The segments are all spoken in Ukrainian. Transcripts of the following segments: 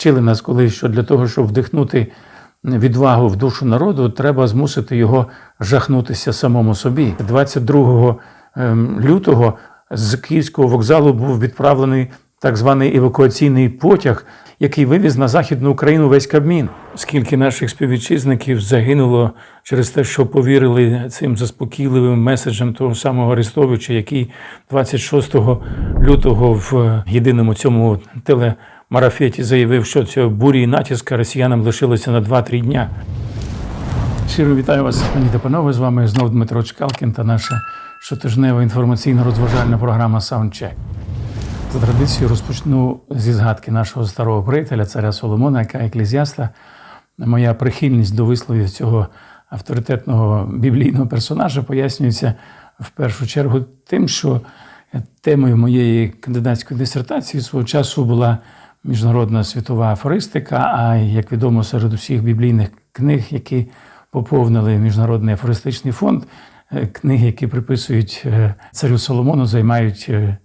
Вчили нас колись, що для того, щоб вдихнути відвагу в душу народу, треба змусити його жахнутися самому собі. 22 ем, лютого з Київського вокзалу був відправлений так званий евакуаційний потяг, який вивіз на Західну Україну весь Кабмін. Скільки наших співвітчизників загинуло через те, що повірили цим заспокійливим меседжам того самого Арестовича, який 26 лютого в єдиному цьому телемарафеті заявив, що цього бурі і натиска росіянам лишилося на 2-3 дня. Щиро вітаю вас, пані та панове. З вами знову Дмитро Чкалкін та наша щотижнева інформаційно-розважальна програма Soundcheck. За традицією розпочну зі згадки нашого старого приятеля, царя Соломона, яка еклезіаста. Моя прихильність до висловів цього авторитетного біблійного персонажа пояснюється в першу чергу тим, що темою моєї кандидатської дисертації свого часу була міжнародна світова афористика. А як відомо, серед усіх біблійних книг, які поповнили міжнародний афористичний фонд, е, книги, які приписують е, царю Соломону, займають е,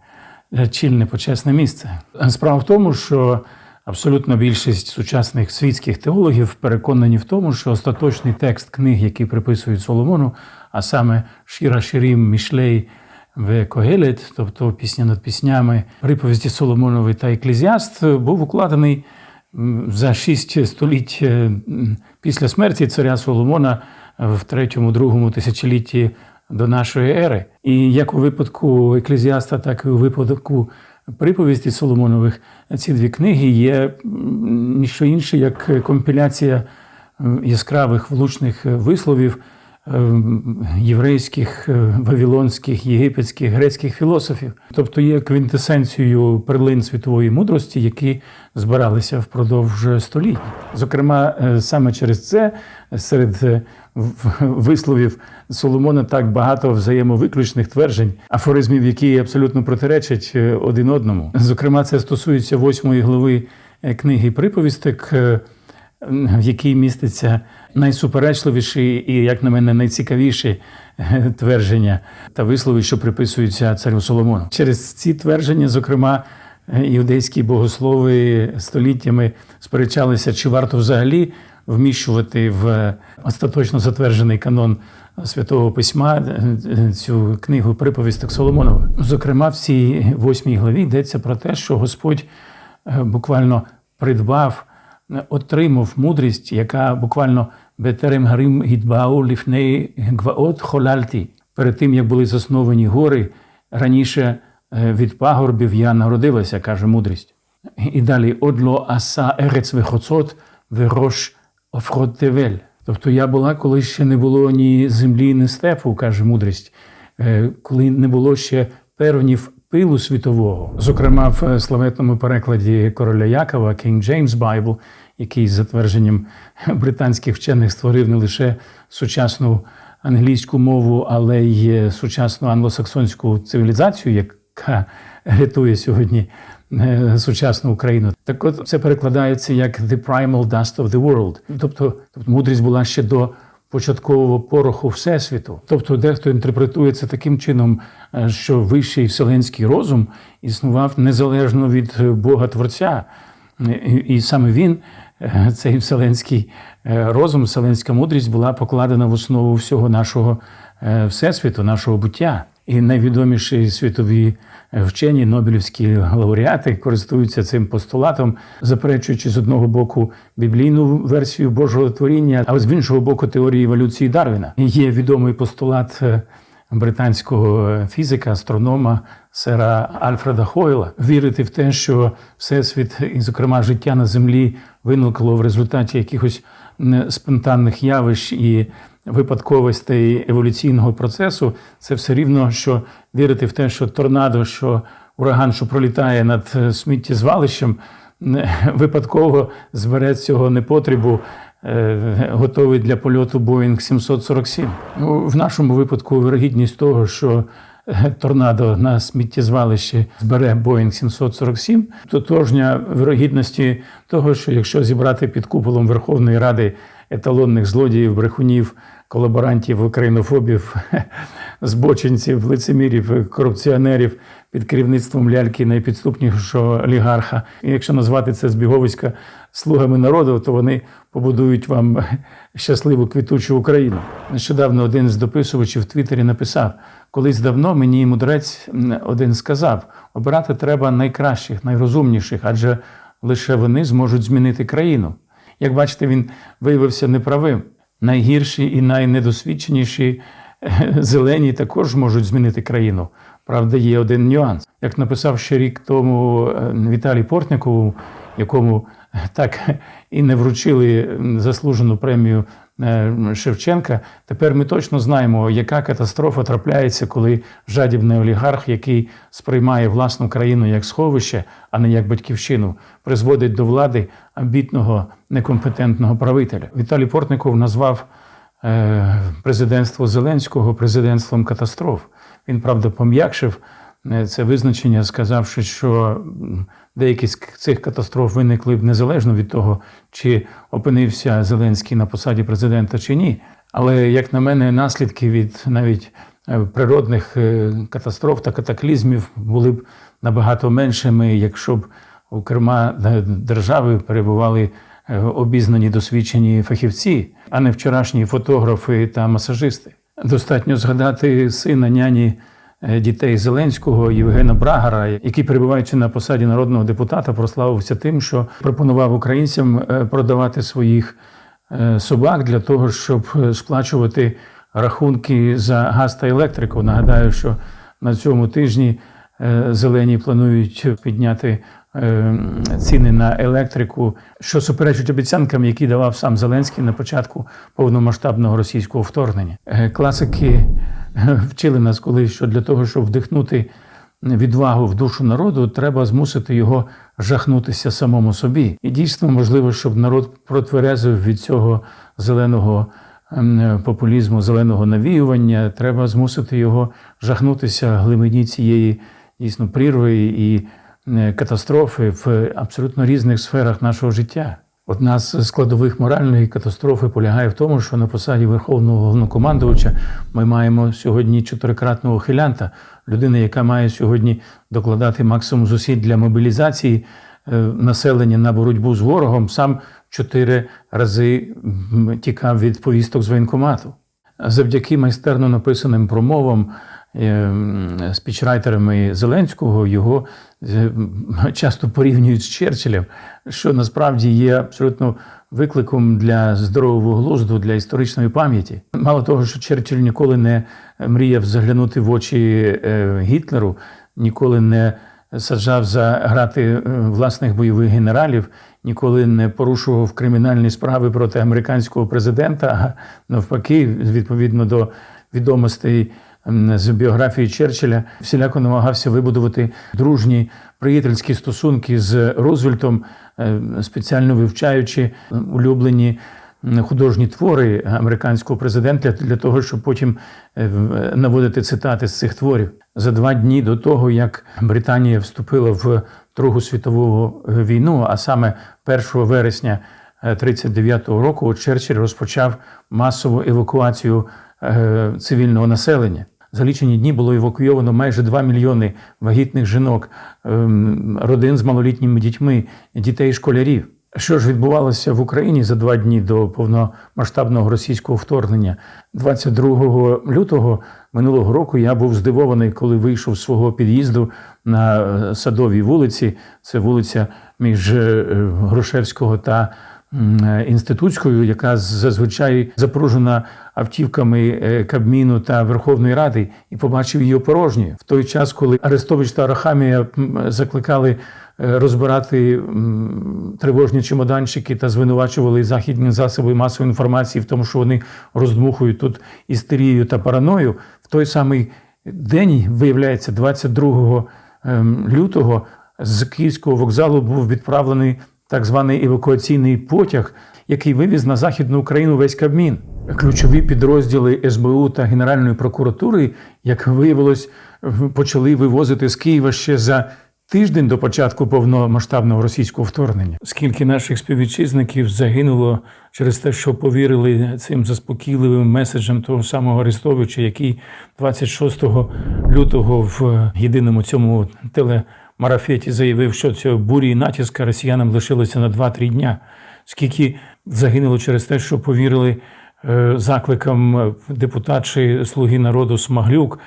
чільне почесне місце. Справа в тому, що абсолютно більшість сучасних світських теологів переконані в тому, що остаточний текст книг, які приписують Соломону, а саме Шіра Ширім, Мішлей в Когелет, тобто пісня над піснями, приповісті Соломонові та Еклезіаст, був укладений за шість століть е, після смерті царя Соломона в третьому-другому тисячолітті до нашої ери. І як у випадку еклезіаста, так і у випадку приповісті Соломонових, ці дві книги є ніщо інше, як компіляція яскравих влучних висловів єврейських, е, вавилонських, єгипетських, грецьких філософів, тобто є квінтесенцією перлин світової мудрості, які збиралися впродовж століть. Зокрема, е, саме через це серед е, висловів Соломона так багато взаємовиключних тверджень, афоризмів, які абсолютно протиречать один одному. Зокрема, це стосується восьмої глави книги приповісток. Е, в якій міститься найсуперечливіші і, як на мене, найцікавіші е, твердження та вислови, що приписуються царю Соломону. Через ці твердження, зокрема, е, іудейські богослови століттями сперечалися, чи варто взагалі вміщувати в остаточно затверджений канон святого письма е, е, цю книгу приповісток Соломонова. Зокрема, в цій восьмій главі йдеться про те, що Господь е, буквально придбав отримав мудрість, яка буквально бетерем гарим гідбау ліфней гваот холальті. Перед тим, як були засновані гори, раніше е, від пагорбів я народилася, каже мудрість. І далі одло аса ерец вехоцот верош офрот тевель. Тобто я була, коли ще не було ні землі, ні степу, каже мудрість, Е, коли не було ще первнів пилу світового. Зокрема, в е, славетному перекладі короля Якова King James Bible, який за твердженням британських вчених створив не лише сучасну англійську мову, але й е, сучасну англосаксонську цивілізацію, яка рятує сьогодні е, сучасну Україну. Так от це перекладається як «the primal dust of the world». Тобто, тобто мудрість була ще до початкового пороху Всесвіту. Тобто, дехто інтерпретує це таким чином, е, що вищий вселенський розум існував незалежно від е, Бога Творця. І, і саме він, е, цей вселенський е, розум, вселенська мудрість була покладена в основу всього нашого е, всесвіту, нашого буття. І найвідоміші світові е, вчені, Нобелівські лауреати користуються цим постулатом, заперечуючи з одного боку біблійну версію Божого творіння, а з іншого боку теорії еволюції Дарвіна. Є відомий постулат е, британського фізика, астронома сера Альфреда Хойла вірити в те, що всесвіт, і, зокрема, життя на землі виникло в результаті якихось спонтанних явищ і випадковостей еволюційного процесу, це все рівно, що вірити в те, що торнадо, що ураган, що пролітає над е, сміттєзвалищем, випадково збере цього непотребу, е, готовий для польоту Боїнг 747. Ну, в нашому випадку вирогідність того, що е, торнадо на сміттєзвалищі збере Боїнг 747, тотожня вирогідності того, що якщо зібрати під куполом Верховної Ради еталонних злодіїв, брехунів, колаборантів, українофобів, збочинців, лицемірів, корупціонерів під керівництвом ляльки найпідступнішого олігарха. І якщо назвати це збіговиська слугами народу, то вони побудують вам щасливу квітучу Україну. Нещодавно один з дописувачів в Твіттері написав: колись давно мені мудрець один сказав: обирати треба найкращих, найрозумніших, адже лише вони зможуть змінити країну. Як бачите, він виявився неправим. Найгірші і найнедосвідченіші е, зелені також можуть змінити країну. Правда, є один нюанс. Як написав ще рік тому е, Віталій Портникову, якому так і не вручили заслужену премію Шевченка, тепер ми точно знаємо, яка катастрофа трапляється, коли жадібний олігарх, який сприймає власну країну як сховище, а не як батьківщину, призводить до влади амбітного некомпетентного правителя. Віталій Портников назвав е, президентство Зеленського президентством катастроф. Він правда пом'якшив е, це визначення, сказавши, що деякі з цих катастроф виникли б незалежно від того, чи опинився Зеленський на посаді президента чи ні. Але як на мене, наслідки від навіть е, природних е, катастроф та катаклізмів були б набагато меншими, якщо б у керма е, держави перебували е, обізнані досвідчені фахівці, а не вчорашні фотографи та масажисти. Достатньо згадати сина няні е, дітей Зеленського Євгена Брагара, який, перебуваючи на посаді народного депутата, прославився тим, що пропонував українцям е, продавати своїх е, собак для того, щоб е, сплачувати рахунки за газ та електрику. Нагадаю, що на цьому тижні е, зелені планують підняти е, ціни на електрику, що суперечить обіцянкам, які давав сам Зеленський на початку повномасштабного російського вторгнення. Е, Класики е, вчили нас колись, що для того, щоб вдихнути відвагу в душу народу, треба змусити його жахнутися самому собі. І дійсно можливо, щоб народ протверезив від цього зеленого ем, популізму, зеленого навіювання. Треба змусити його жахнутися глибині цієї дійсно прірви і катастрофи в абсолютно різних сферах нашого життя. Одна з складових моральної катастрофи полягає в тому, що на посаді верховного головнокомандувача ми маємо сьогодні чотирикратного хилянта, людина, яка має сьогодні докладати максимум зусиль для мобілізації е, населення на боротьбу з ворогом, сам чотири рази тікав від повісток з воєнкомату. Завдяки майстерно написаним промовам е, спічрайтерами Зеленського його е, часто порівнюють з Черчиллем, що насправді є абсолютно викликом для здорового глузду, для історичної пам'яті. Мало того, що Черчилль ніколи не мріяв заглянути в очі е, Гітлеру, ніколи не саджав за грати е, власних бойових генералів, ніколи не порушував кримінальні справи проти американського президента, а навпаки, відповідно до відомостей з біографії Черчилля, всіляко намагався вибудувати дружні приятельські стосунки з Рузвельтом, е, спеціально вивчаючи улюблені художні твори американського президента для того, щоб потім е, наводити цитати з цих творів. За два дні до того, як Британія вступила в Другу світову е, війну, а саме 1 вересня 1939 року, Черчилль розпочав масову евакуацію е, цивільного населення. За лічені дні було евакуйовано майже 2 мільйони вагітних жінок, ем, родин з малолітніми дітьми, дітей школярів. Що ж відбувалося в Україні за два дні до повномасштабного російського вторгнення? 22 лютого минулого року я був здивований, коли вийшов з свого під'їзду на е, садовій вулиці. Це вулиця між е, Грушевського та інститутською, яка зазвичай запружена автівками е, Кабміну та Верховної Ради, і побачив її порожньою в той час, коли Арестович та Арахамія закликали е, розбирати тривожні чемоданчики та звинувачували західні засоби масової інформації в тому, що вони роздмухують тут істерію та параною. В той самий день, виявляється, 22 ем, лютого з Київського вокзалу був відправлений так званий евакуаційний потяг, який вивіз на Західну Україну весь Кабмін. Ключові підрозділи СБУ та Генеральної прокуратури, як виявилось, почали вивозити з Києва ще за тиждень до початку повномасштабного російського вторгнення. Скільки наших співвітчизників загинуло через те, що повірили цим заспокійливим меседжам того самого Арестовича, який 26 лютого в єдиному цьому телемарафеті заявив, що цього бурі і натиска росіянам лишилося на 2-3 дня. Скільки загинуло через те, що повірили е, закликам депутатші Слуги народу Смаглюк,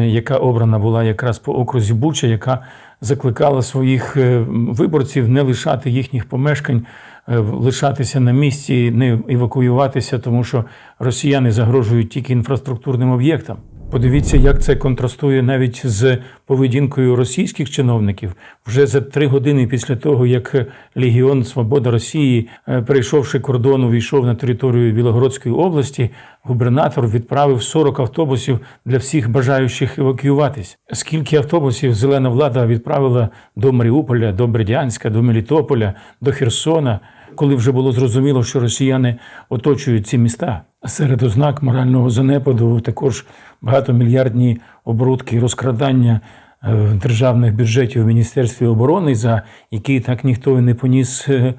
яка обрана була якраз по окрузі Буча, яка закликала своїх е, виборців не лишати їхніх помешкань, е, лишатися на місці, не евакуюватися, тому що росіяни загрожують тільки інфраструктурним об'єктам. Подивіться, як це контрастує навіть з поведінкою російських чиновників. Вже за три години після того, як Легіон Свобода Росії, е, перейшовши кордон, увійшов на територію Білогородської області, губернатор відправив 40 автобусів для всіх бажаючих евакуюватись. Скільки автобусів зелена влада відправила до Маріуполя, до Бердянська, до Мелітополя, до Херсона, коли вже було зрозуміло, що росіяни оточують ці міста. Серед ознак морального занепаду також багатомільярдні оборудки розкрадання е, державних бюджетів у Міністерстві оборони, за які так ніхто і не поніс е,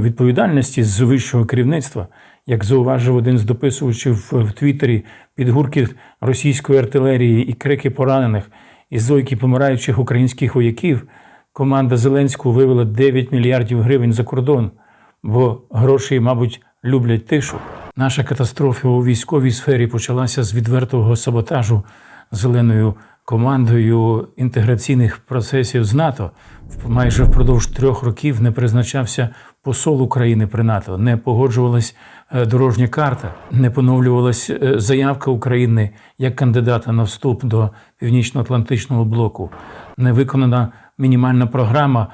відповідальності з вищого керівництва. Як зауважив один з дописувачів в- в Твіттері, під гуркіт російської артилерії і крики поранених і зойки помираючих українських вояків, команда Зеленського вивела 9 мільярдів гривень за кордон, бо гроші, мабуть, люблять тишу. Наша катастрофа у військовій сфері почалася з відвертого саботажу зеленою командою інтеграційних процесів з НАТО. Майже впродовж трьох років не призначався посол України при НАТО, не погоджувалась е, дорожня карта, не поновлювалась е, заявка України як кандидата на вступ до Північно-Атлантичного блоку, не виконана мінімальна програма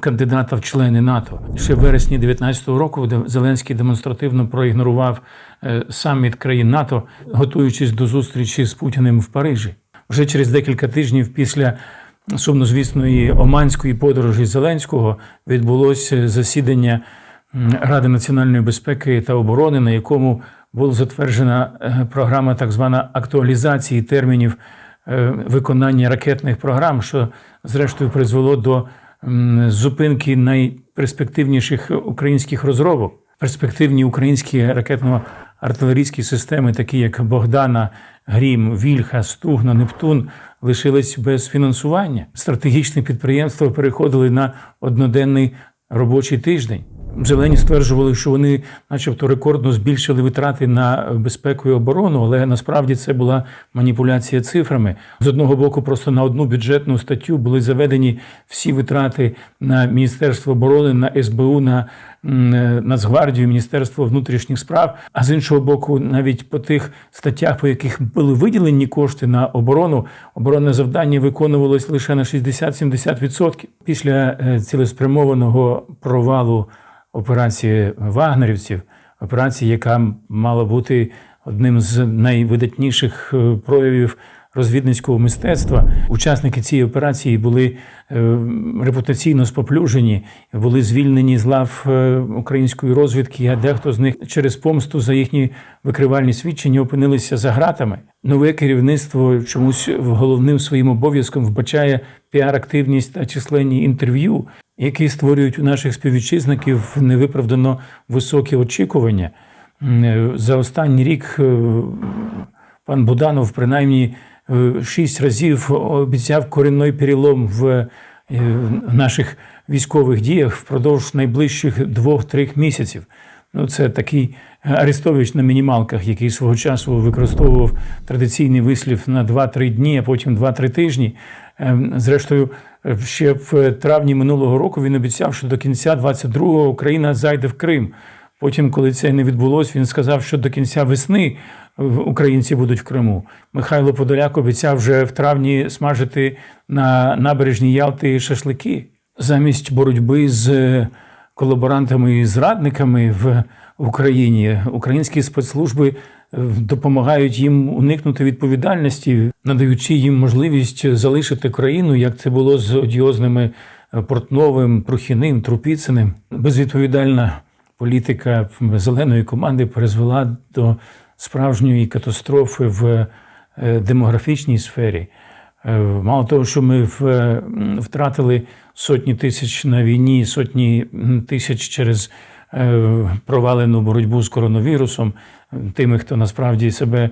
кандидата в члени НАТО. Ще в вересні 2019 року Зеленський демонстративно проігнорував е, саміт країн НАТО, готуючись до зустрічі з Путіним в Парижі. Вже через декілька тижнів після сумнозвісної оманської подорожі Зеленського відбулося засідання Ради національної безпеки та оборони, на якому була затверджена е, програма так звана актуалізації термінів е, виконання ракетних програм, що зрештою призвело до зупинки найперспективніших українських розробок. Перспективні українські ракетно-артилерійські системи, такі як Богдана, Грім, Вільха, Стугна, Нептун, лишились без фінансування. Стратегічні підприємства переходили на одноденний робочий тиждень. Зелені стверджували, що вони, начебто, рекордно збільшили витрати на безпеку і оборону, але насправді це була маніпуляція цифрами. З одного боку, просто на одну бюджетну статтю були заведені всі витрати на Міністерство оборони, на СБУ, на Нацгвардію, Міністерство внутрішніх справ. А з іншого боку, навіть по тих статтях, по яких були виділені кошти на оборону, оборонне завдання виконувалось лише на 60-70%. Після е, цілеспрямованого провалу операції вагнерівців, операції, яка мала бути одним з найвидатніших е, проявів розвідницького мистецтва. Учасники цієї операції були е, репутаційно споплюжені, були звільнені з лав е, української розвідки, а дехто з них через помсту за їхні викривальні свідчення опинилися за ґратами. Нове керівництво чомусь головним своїм обов'язком вбачає піар-активність та численні інтерв'ю, які створюють у наших співвітчизників невиправдано високі очікування. Е, За останній рік е, пан Буданов принаймні е, шість разів обіцяв корінний перелом в наших військових діях впродовж найближчих двох-трьох місяців. Ну, це такий Арестович на мінімалках, який свого часу використовував традиційний вислів на 2-3 дні, а потім 2-3 тижні. Ем, Зрештою, ще в травні минулого року він обіцяв, що до кінця 22-го Україна зайде в Крим. Потім, коли це не відбулося, він сказав, що до кінця весни українці будуть в Криму. Михайло Подоляк обіцяв вже в травні смажити на набережній Ялти шашлики замість боротьби з е, колаборантами і зрадниками в Україні. Українські спецслужби допомагають їм уникнути відповідальності, надаючи їм можливість залишити країну, як це було з одіозними е, Портновим, Прухіним, Трупіциним. Безвідповідальна політика зеленої команди призвела до справжньої катастрофи в е, демографічній сфері. Е, Мало того, що ми втратили сотні тисяч на війні, сотні тисяч через провалену боротьбу з коронавірусом, тими, хто насправді себе е,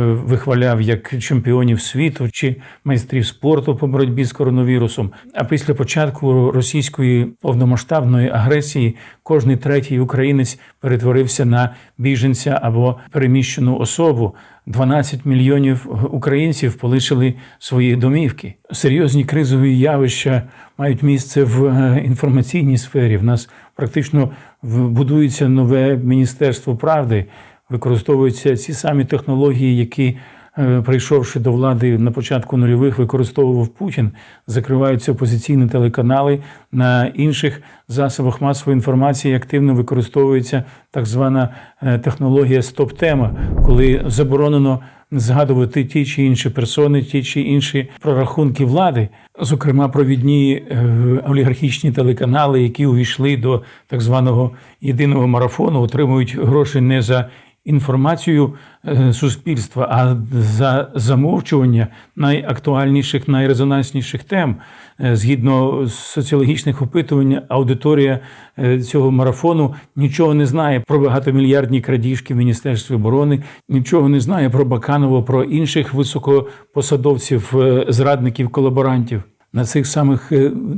вихваляв як чемпіонів світу чи майстрів спорту по боротьбі з коронавірусом. А після початку російської повномасштабної агресії кожний третій українець перетворився на біженця або переміщену особу. 12 мільйонів українців полишили свої домівки. Серйозні кризові явища мають місце в е, інформаційній сфері. В нас практично будується нове міністерство правди, використовуються ці самі технології, які е, прийшовши до влади на початку нульових, використовував Путін. Закриваються опозиційні телеканали на інших засобах масової інформації. Активно використовується так звана е, технологія стоп-тема, коли заборонено згадувати ті чи інші персони, ті чи інші прорахунки влади, зокрема провідні е, олігархічні телеканали, які увійшли до так званого єдиного марафону, отримують гроші не за інформацію е, суспільства, а за замовчування найактуальніших, найрезонансніших тем. Е, Згідно з соціологічних опитувань, аудиторія е, цього марафону нічого не знає про багатомільярдні крадіжки в Міністерстві оборони, нічого не знає про Баканова, про інших високопосадовців, зрадників, колаборантів. На цих самих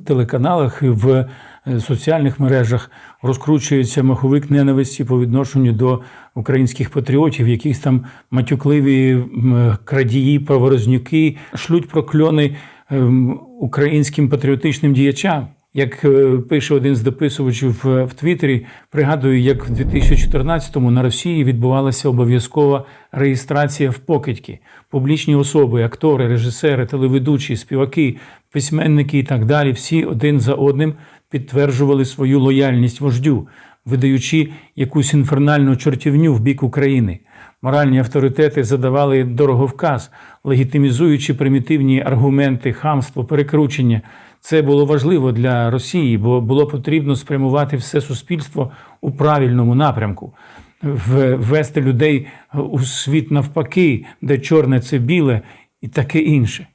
телеканалах в соціальних мережах розкручується маховик ненависті по відношенню до українських патріотів, якісь там матюкливі крадії, праворознюки шлють прокльони ем, українським патріотичним діячам. Як е, пише один з дописувачів в Твіттері, пригадую, як в 2014-му на Росії відбувалася обов'язкова реєстрація в покидьки. Публічні особи, актори, режисери, телеведучі, співаки, письменники і так далі, всі один за одним підтверджували свою лояльність вождю, видаючи якусь інфернальну чортівню в бік України. Моральні авторитети задавали дороговказ, легітимізуючи примітивні аргументи, хамство, перекручення. Це було важливо для Росії, бо було потрібно спрямувати все суспільство у правильному напрямку, ввести людей у світ навпаки, де чорне це біле і таке інше.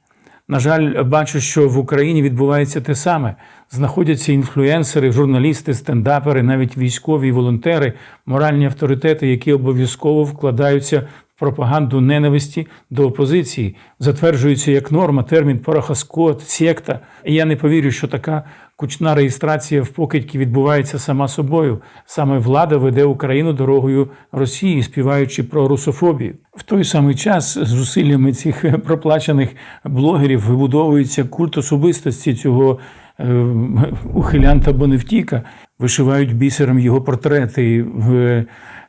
На жаль, бачу, що в Україні відбувається те саме. Знаходяться інфлюенсери, журналісти, стендапери, навіть військові волонтери, моральні авторитети, які обов'язково вкладаються пропаганду ненависті до опозиції, затверджується як норма термін порохоскот, секта. І я не повірю, що така кучна реєстрація в покидьки відбувається сама собою. Саме влада веде Україну дорогою Росії, співаючи про русофобію. В той самий час зусиллями цих проплачених блогерів вибудовується культ особистості цього ухилянта Боневтіка, вишивають бісером його портрети,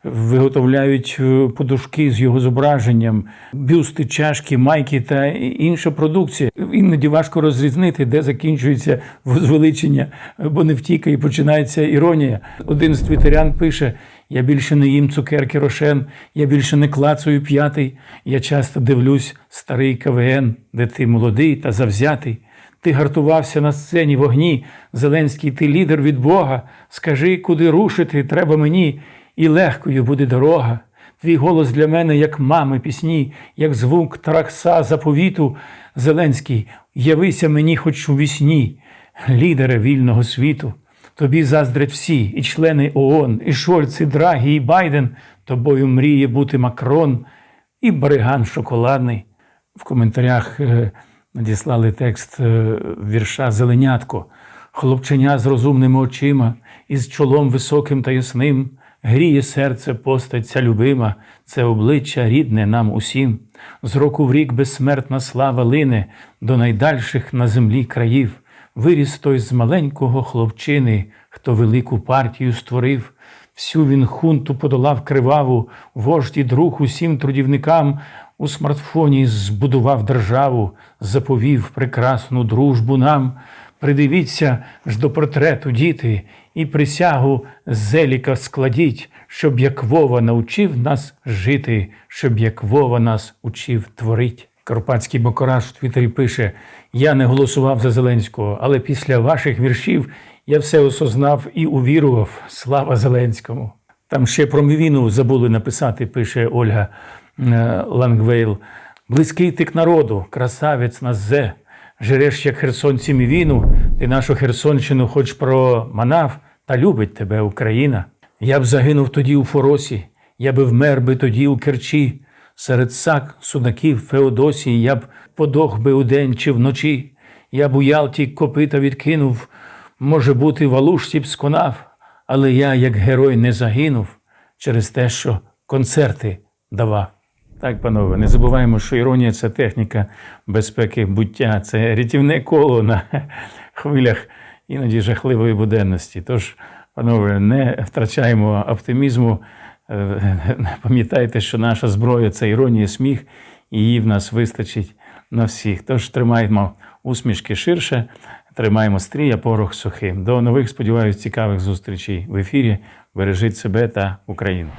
виготовляють е, подушки з його зображенням, бюсти, чашки, майки та інша продукція. Іноді важко розрізнити, де закінчується возвеличення Боневтіка і починається іронія. Один з твітерян пише: я більше не їм цукерки рошен, я більше не клацаю п'ятий. Я часто дивлюсь старий КВН, де ти молодий та завзятий. Ти гартувався на сцені вогні. Зеленський, ти лідер від Бога. Скажи, куди рушити треба мені, і легкою буде дорога. Твій голос для мене, як мами пісні, як звук тракса заповіту. Зеленський, явися мені хоч у вісні, лідере вільного світу. Тобі заздрять всі, і члени ООН, і Шольц, і Драгі, і Байден. Тобою мріє бути Макрон, і Бариган шоколадний. В коментарях е, надіслали текст е, вірша Зеленятко. Хлопченя з розумними очима, із чолом високим та ясним, гріє серце постать ця любима, це обличчя рідне нам усім. З року в рік безсмертна слава лине до найдальших на землі країв. Виріс той з маленького хлопчини, хто велику партію створив. Всю він хунту подолав криваву, вождь і друг усім трудівникам. У смартфоні збудував державу, заповів прекрасну дружбу нам. Придивіться ж до портрету, діти, і присягу зеліка складіть, щоб як Вова навчив нас жити, щоб як Вова нас учив творить. Карпатський Бокораж в Твіттері пише: Я не голосував за Зеленського, але після ваших віршів я все осознав і увірував. Слава Зеленському! Там ще про Мівіну забули написати, пише Ольга Лангвейл. Близький ти к народу, красавець назе, жереш, як херсонці мівіну, ти нашу Херсонщину хоч проманав, та любить тебе Україна. Я б загинув тоді у Форосі, я би вмер би тоді у Керчі, серед сак, судаків, Феодосії, я б подох би удень чи вночі, я б у Ялті копита відкинув, може бути, в Алушці б сконав, але я, як герой, не загинув через те, що концерти давав. Так, панове, не забуваємо, що іронія це техніка безпеки буття, це рятівне коло на хвилях іноді жахливої буденності. Тож, панове, не втрачаємо оптимізму. Е, Пам'ятайте, що наша зброя це іронія, сміх, і її в нас вистачить на всіх. Тож тримаємо усмішки ширше, тримаємо стрій, а порох сухим. До нових, сподіваюся, цікавих зустрічей в ефірі. Бережіть себе та Україну.